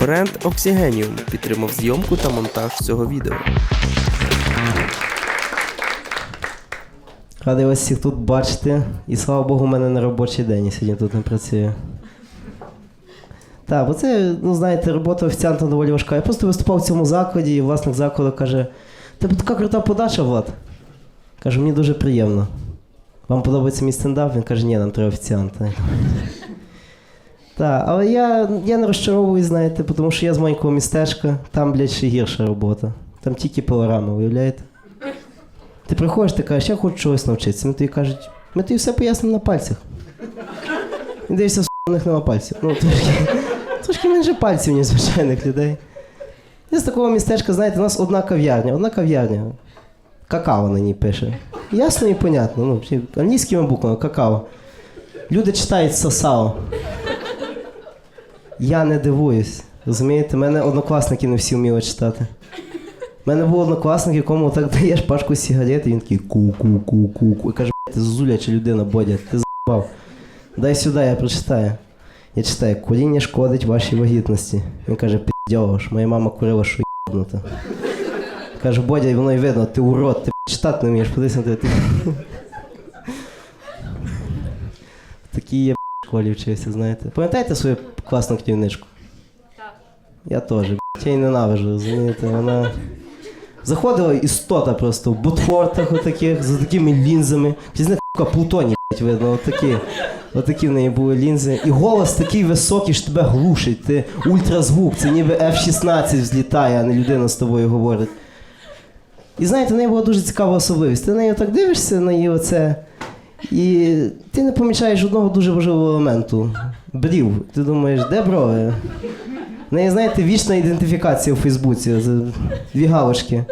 Бренд Oxygenium підтримав зйомку та монтаж цього відео. Радий вас всіх тут бачити. І слава Богу, у мене на робочий день я сьогодні тут не працюю. Так, бо це, ну знаєте, робота офіціанта доволі важка. Я просто виступав в цьому закладі, і власник закладу каже: тебе така крута подача, Влад. Кажу, мені дуже приємно. Вам подобається мій стендап? Він каже, ні, нам треба офіціанта. Так, але я, я не розчаровуюсь, знаєте, тому що я з маленького містечка, там, блядь, ще гірша робота. Там тільки пилорами, уявляєте? Ти приходиш, ти кажеш, я хочу чогось навчитися. Вони тобі кажуть, ми тобі все пояснимо на пальцях. І дивишся, с**, у них нема пальців. Ну, трошки, трошки менше пальців, ніж звичайних людей. Я з такого містечка, знаєте, у нас одна кав'ярня, одна кав'ярня. Какао на ній пише. Ясно і понятно. Ну, англійськими буквами какао. Люди читають сосао. Я не дивуюсь. Розумієте, мене однокласники не всі вміли читати. У мене був однокласник, якому так даєш пачку сигарет, і він такий ку-ку-ку-ку-ку. І каже, «Бля, ти зуляча людина, Бодя, ти з**бав. Дай сюди, я прочитаю. Я читаю, куріння шкодить вашій вагітності. Він каже, піддьоваш, моя мама курила, що єбнута. Каже, Бодя, воно й видно, ти урод, ти читати не вмієш, подивися на тебе. Такі є школі вчився, знаєте. Пам'ятаєте свою класну керівничку? Так. Я теж, я її ненавижу, розумієте, вона. Заходила істота просто в ботфортах отаких, з такими лінзами. З плутоні, видно, отакі. Отакі в неї були лінзи. І голос такий високий, що тебе глушить. Ти ультразвук, це ніби F-16 взлітає, а не людина з тобою говорить. І знаєте, в неї була дуже цікава особливість. Ти на неї так дивишся на її оце. І ти не помічаєш одного дуже важливого елементу брів. Ти думаєш, де брови? В неї, знаєте, вічна ідентифікація у Фейсбуці. Дві галочки.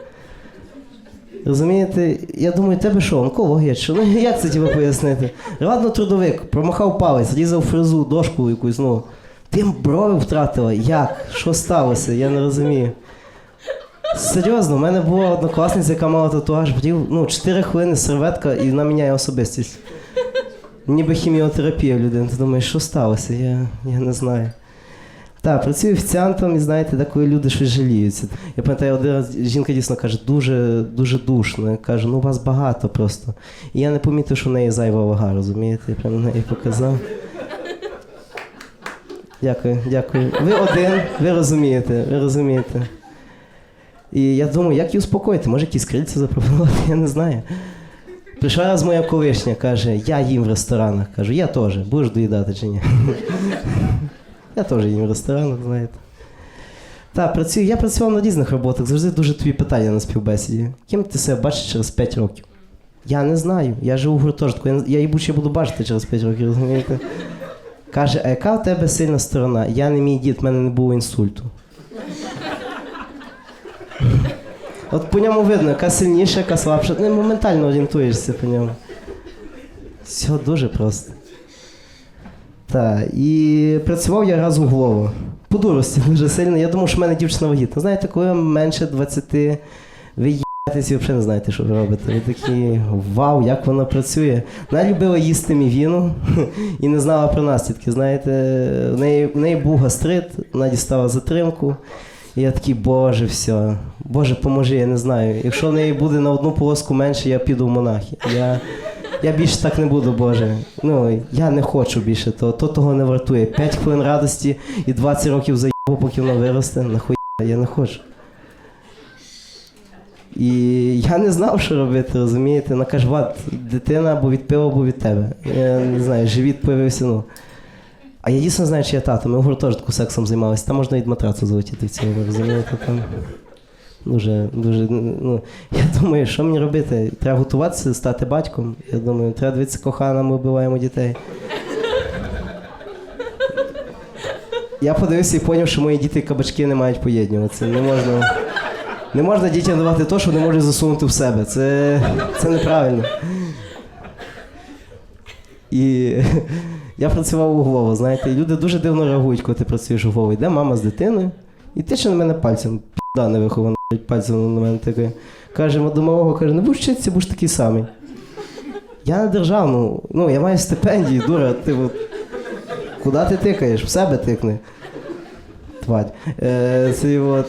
Розумієте, я думаю, тебе що, онкологія? Чи? Ну як це тебе пояснити? Ладно, трудовик, промахав палець, різав фрезу, дошку якусь, ну. Ти брови втратила. Як? Що сталося? Я не розумію. Серйозно, в мене була однокласниця, яка мала татуаж, брів, ну, 4 хвилини серветка і вона міняє особистість. Ніби хіміотерапія людини. Ти думаєш, що сталося? Я, я не знаю. Так, працюю офіціантом і знаєте, деколи люди щось жаліються. Я пам'ятаю, один раз жінка дійсно каже, дуже, дуже душно. Я кажу, ну вас багато просто. І я не помітив, що в неї зайва вага, розумієте? Я прямо на неї показав. Дякую, дякую. Ви один, ви розумієте, ви розумієте. І я думаю, як її успокоїти? Може, якісь крильця запропонувати, я не знаю. Прийшла раз моя колишня, каже, я їм в ресторанах. Кажу, я теж, будеш доїдати чи ні? Я теж їм в ресторанах, знаєте. Так, працюю. Я працював на різних роботах, завжди дуже тобі питання на співбесіді. Ким ти себе бачиш через 5 років? Я не знаю. Я живу в гуртожитку, я, я їбуче буду бачити через 5 років, розумієте? Каже, а яка в тебе сильна сторона? Я не мій дід, в мене не було інсульту. От по ньому видно, яка сильніша, яка слабша. Ну, моментально орієнтуєшся по ньому. Все дуже просто. Так, і працював я раз углово. По дурості дуже сильно. Я думав, що в мене дівчина вагітна. Знаєте, коли менше 20, ви їбаєтесь і взагалі не знаєте, що ви робите. Ви такі вау, як вона працює. Вона любила їсти мівіну і не знала про наслідки. Знаєте, в неї, в неї був гастрит, вона дістала затримку. І я такий, боже, все, Боже, поможи, я не знаю. Якщо в неї буде на одну полоску менше, я піду в монахи. Я, я більше так не буду, Боже. Ну, я не хочу більше того, то того не вартує. 5 хвилин радості і 20 років заїбу, поки воно виросте. Нахуя, я не хочу. І я не знав, що робити, розумієте? Вона каже, Ват, дитина або від пива, або від тебе. Я не знаю, живіт появився, ну. А я дійсно знаю, чи я тато. Ми в гуртожитку сексом займалися. Там можна від матрацу залетіти в цьому, розумієте? Там дуже, дуже. Ну, я думаю, що мені робити? Треба готуватися, стати батьком. Я думаю, треба дивитися кохана, ми вбиваємо дітей. Я подивився і зрозумів, що мої діти кабачки не мають поєднюватися. Не можна, не можна дітям давати те, що не можуть засунути в себе. Це, це неправильно. І я працював у углово, знаєте, люди дуже дивно реагують, коли ти працюєш у углово. Йде мама з дитиною, і тиче на мене пальцем, пі***да не вихована, пальцем на мене таке. Каже, до малого, каже, не будеш вчитися, будеш такий самий. Я на державну, ну, я маю стипендію, дура, ти от Куди ти тикаєш? В себе тикни. Твать. Е, це от.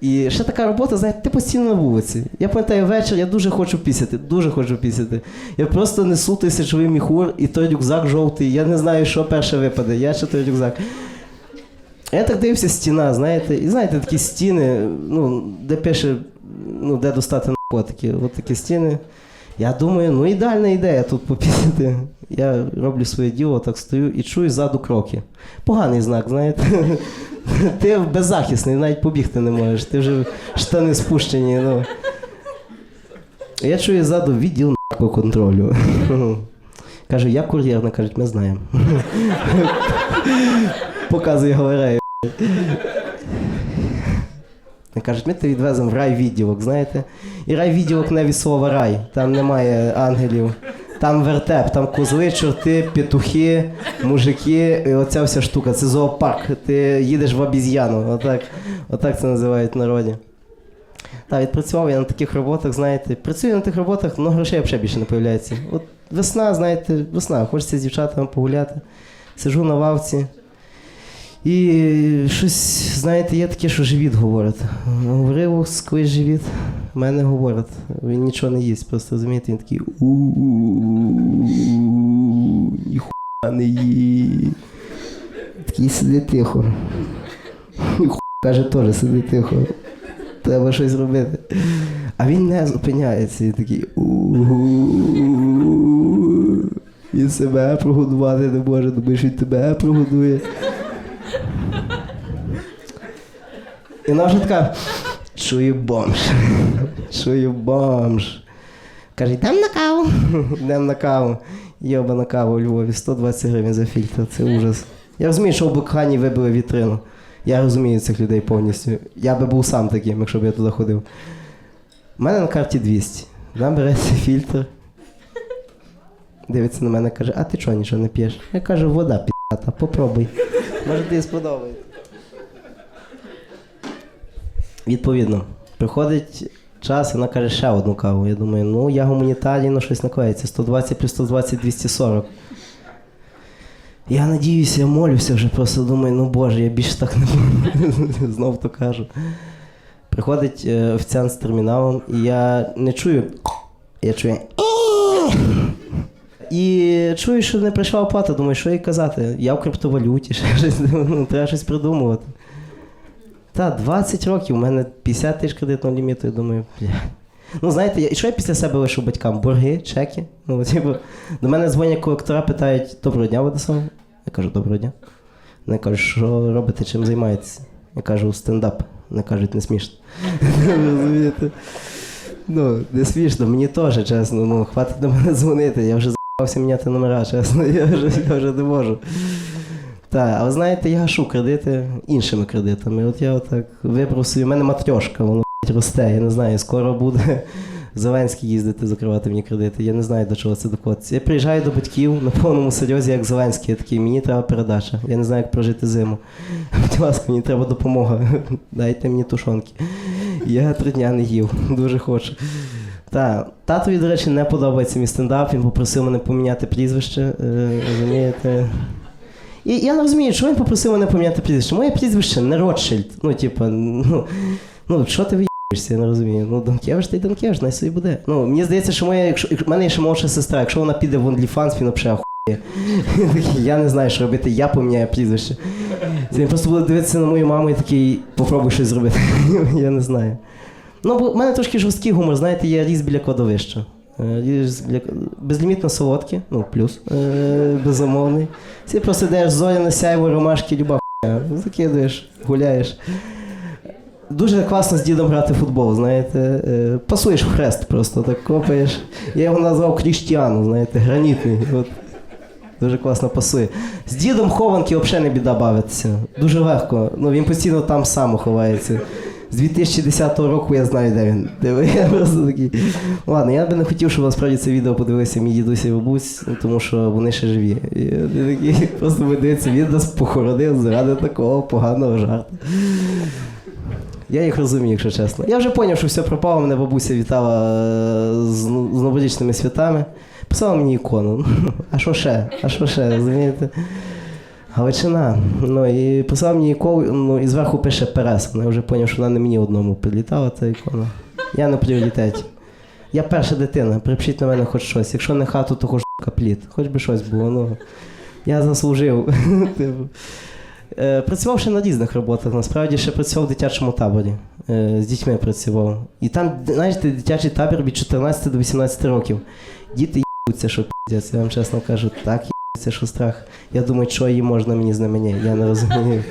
І ще така робота, знаєте, ти постійно на вулиці. Я пам'ятаю вечір, я дуже хочу пісяти, дуже хочу пісяти. Я просто несу тисячовий міхур і той рюкзак жовтий. Я не знаю, що перше випаде, я чи той рюкзак. Я так дивився стіна, знаєте, і знаєте, такі стіни, ну, де пише, ну, де достати наркотики. От такі стіни. Я думаю, ну ідеальна ідея тут попісити. Я роблю своє діло, так стою і чую ззаду кроки. Поганий знак, знаєте. Ти беззахисний, навіть побігти не можеш. Ти вже штани спущені. Ну. Я чую ззаду відділ контролю. Кажу, я кур'єр, кажуть, ми знаємо. Показує галерею. Кажуть, ми тебе відвеземо в райвідділок, знаєте? І райвідділок не від слова рай, там немає ангелів. Там вертеп, там козли, чорти, петухи, мужики, і оця вся штука. Це зоопарк. Ти їдеш в обіз'яну. Отак, отак це називають в народі. Так, відпрацював я на таких роботах, знаєте. Працюю на тих роботах, але грошей взагалі більше не появляється. От весна, знаєте, весна, хочеться з дівчатами погуляти. Сижу на лавці. І щось, знаєте, є таке, що живіт говорить. Говорив сквозь живіт, в мене говорить. Він нічого не їсть, просто розумієте, він такий у ніхуя не ї. Такий сиди тихо. Ніхуя, Каже, теж сиди тихо. Треба щось робити. А він не зупиняється і такий у Він себе прогодувати не може, думає, що він тебе прогодує. І вона вже така, чую бомж. Чую бомж. Каже, йдемо на каву. Йдемо на каву. Йоба на каву у Львові, 120 гривень за фільтр, це ужас. Я розумію, що в Букхані вибили вітрину. Я розумію цих людей повністю. Я би був сам таким, якщо б я туди ходив. У мене на карті 200. Вона береться фільтр. Дивиться на мене каже, а ти чого нічого не п'єш? Я кажу, вода п'ята, попробуй. Може, тобі сподобається. Відповідно, приходить час, вона каже, ще одну каву. Я думаю, ну я гуманітарій, ну щось наклеїться. 120 плюс 120 240. Я надіюся, я молюся вже, просто думаю, ну боже, я більше так не буду. Знов то кажу. Приходить е, офіціант з терміналом, і я не чую. Я чую. І чую, що не прийшла оплата, думаю, що їй казати. Я в криптовалюті, ще щось, ну, треба щось придумувати. Та, 20 років, у мене 50 тисяч кредитного ліміту, я думаю, бля. Ну, знаєте, я, і що я після себе лишу батькам? Борги, чеки. Ну, типу, до мене дзвонять колектора, питають, доброго дня, Владислав. Я кажу, доброго дня. Вони кажуть, що робите, чим займаєтеся? Я кажу, стендап. Вони кажуть, не смішно. Ну, не смішно, мені теж, чесно, ну, хватить до мене дзвонити, я вже з***вся міняти номера, чесно, я вже, я вже не можу. Так, але знаєте, я гашу кредити іншими кредитами. От я отак вибрав собі, в мене матрьошка, воно росте, я не знаю, скоро буде Зеленський їздити, закривати мені кредити. Я не знаю, до чого це докотиться. Я приїжджаю до батьків на повному серйозі, як Зеленський, я такий, мені треба передача. Я не знаю, як прожити зиму. Будь ласка, мені треба допомога. Дайте мені тушонки. Я три дня не їв, дуже хочу. Так, татові, до речі, не подобається мій стендап. Він попросив мене поміняти прізвище. е, Розумієте? І я не розумію, чого він попросив мене поміняти прізвище. Моє прізвище не Ротшильд. Ну, типа, ну, ну що ти я не розумію. Ну, Донкевич, та й най собі буде. Ну, мені здається, що моя, якщо, в мене є ще молодша сестра, якщо вона піде в OnlyFans, він взагалі охує. Я не знаю, що робити, я поміняю прізвище. Він просто буде дивитися на мою маму і такий, попробуй щось зробити. я не знаю. Ну, бо в мене трошки жорсткий гумор, знаєте, я ріс біля кладовища. Е. Безлімітно солодкі, ну, плюс, е, безумовний. Ти просто йдеш зоряне сяйво, ромашки, люба хуйня. Закидуєш, гуляєш. Дуже класно з дідом грати в футбол, знаєте. Е, Пасуєш в хрест просто, так копаєш. Я його назвав Кріштіану, знаєте, гранітний. От. Дуже класно пасує. З дідом хованки взагалі не біда бавитися. Дуже легко. Ну, він постійно там сам ховається. З 2010 року я знаю, де він. Де я просто такий. Ладно, я би не хотів, щоб насправді це відео подивилися мій дідусь і бабусь, тому що вони ще живі. І я такий, просто ви дивіться, він нас похоронив заради такого поганого жарту. Я їх розумію, якщо чесно. Я вже зрозумів, що все пропало, мене бабуся вітала е, ну- з новорічними святами. Писала мені ікону. А що ще? А що ще? Розумієте? Галичина. Ну і писав мені ікону, ну і зверху пише Перес. Я вже зрозумів, що вона не мені одному прилітала, ця ікона. Я на пріоритеті. Я перша дитина, припишіть на мене хоч щось. Якщо не хату, то хоч капліт. Хоч би щось було. Ну, я заслужив. Типу. Е, Працював ще на різних роботах. Насправді ще працював в дитячому таборі. Е, З дітьми працював. І там, знаєте, дитячий табір від 14 до 18 років. Діти їбуться, що піздець, я вам чесно кажу, так їбуться, що. Я думаю, що їм можна мені з ними ні, я не розумію.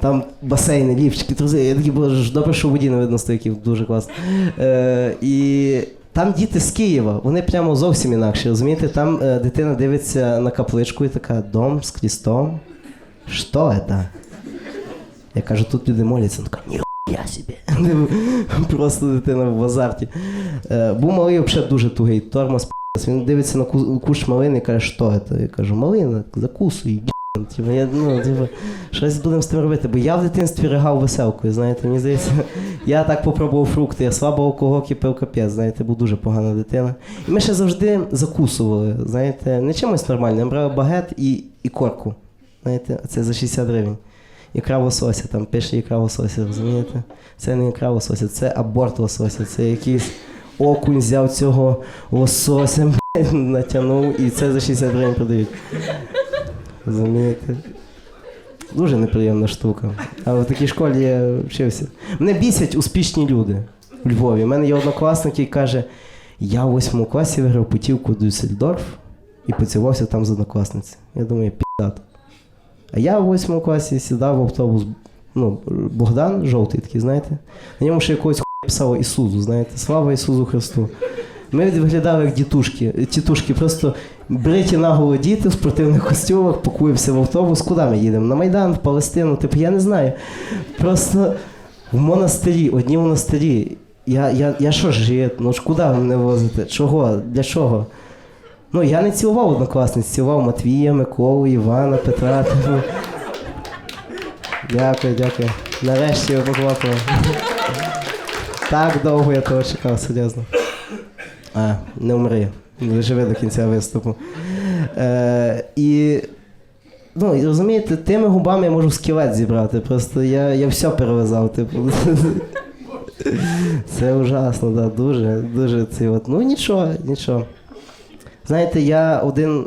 Там басейни, лівчики, трузи. Я такий, боже, добре, що воді не видно стояків, дуже класно. Е, і там діти з Києва, вони прямо зовсім інакші. Розумієте, там е, дитина дивиться на капличку і така дом з крістом. Що це? Я кажу, тут люди моляться, така, ніхуя собі. Просто дитина в азарті. Е, був малий взагалі дуже тугий, тормоз п***ць. Він дивиться на ку- кущ малини і каже, що це? Я кажу, малина, закусуй. Типу, я, ну, типу, щось будемо з тим робити. Бо я в дитинстві ригав веселкою, знаєте, мені здається, я так попробував фрукти, я слабо алкоголь кипив капець, знаєте, був дуже погана дитина. І ми ще завжди закусували, знаєте, не чимось нормальним. Брали багет і, і корку. Знаєте, це за 60 гривень. Ікра лосося, там пише ікра лосося, розумієте? Це не ікра лосося, це аборт лосося, це якийсь окунь взяв цього лосося, натягнув, і це за 60 гривень продають. Розумієте? Дуже неприємна штука. Але в такій школі я вчився. Мене бісять успішні люди у Львові. У мене є однокласник, який каже: я в восьмому класі виграв путівку в Дюссельдорф і поцілувався там з однокласницею. Я думаю, піздато. А я в восьмому класі сідав в автобус, ну, Богдан, жовтий такий, знаєте. На ньому ще якогось писало Ісузу, знаєте. Слава Ісусу Христу. Ми виглядали як дітушки, тітушки, просто бриті наголо діти в спортивних костюмах, пакуємося в автобус. Куди ми їдемо? На Майдан, в Палестину, типу, я не знаю. Просто в монастирі, одні монастирі. Я, я, я що ж є? Ну ж куди ви мене возите? Чого? Для чого? Ну, я не цілував однокласниць, цілував Матвія, Миколу, Івана, Петра. Типу. Дякую, дякую. Нарешті ви поклапали. Так довго я того чекав, серйозно. А, не умри. Живи до кінця виступу. Е, і, ну, і розумієте, тими губами я можу скелет зібрати. Просто я, я все перевязав. Типу. Це ужасно, да, дуже, дуже це от. Ну нічого, нічого. Знаєте, я один.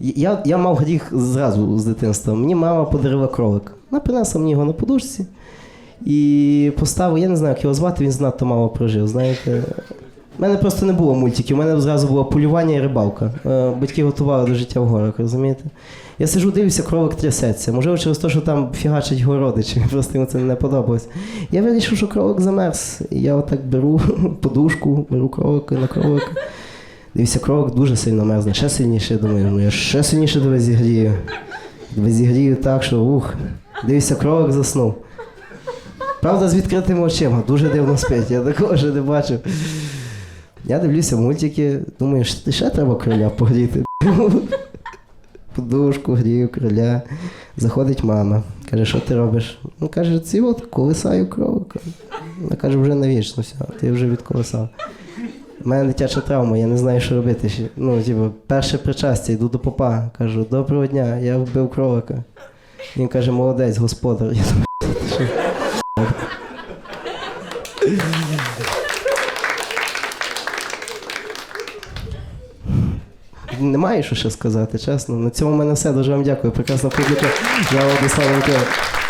Я, я мав гріх зразу з дитинства. Мені мама подарила кролик. Вона принесла мені його на подушці і поставив, я не знаю, як його звати, він знато мало прожив. Знаєте. У мене просто не було мультиків, у мене зразу було полювання і рибалка. Е, Батьки готували до життя в горах, розумієте? Я сижу, дивлюся, кролик трясеться. Можливо, через те, що там фігачать його родичі, просто йому це не подобалось. Я вирішив, що кролик замерз. І я отак беру подушку, беру кролика на кролика. Дивіться, кролик дуже сильно мерзне, ще сильніше, думаю, ну я ще сильніше тебе зігрію. Зігрію так, що ух. Дивіться, кролик заснув. Правда, з відкритими очима, дуже дивно спить, я такого ще не бачив. Я дивлюся мультики, думаю, що ще треба кроля погріти. Подушку грію кроля. Заходить мама. Каже, що ти робиш? Ну, каже, ці от колесаю кролика. Вона каже, вже навічно все, ти вже відколесав. У мене дитяча травма, я не знаю, що робити. Ну, типу, перше причастя, йду до попа. Кажу, доброго дня, я вбив кролика. Він каже, молодець, господар думаю, «Ти що?» Немає що ще сказати, чесно. На цьому в мене все. Дуже вам дякую. Прекрасна публіка. Я Владислав.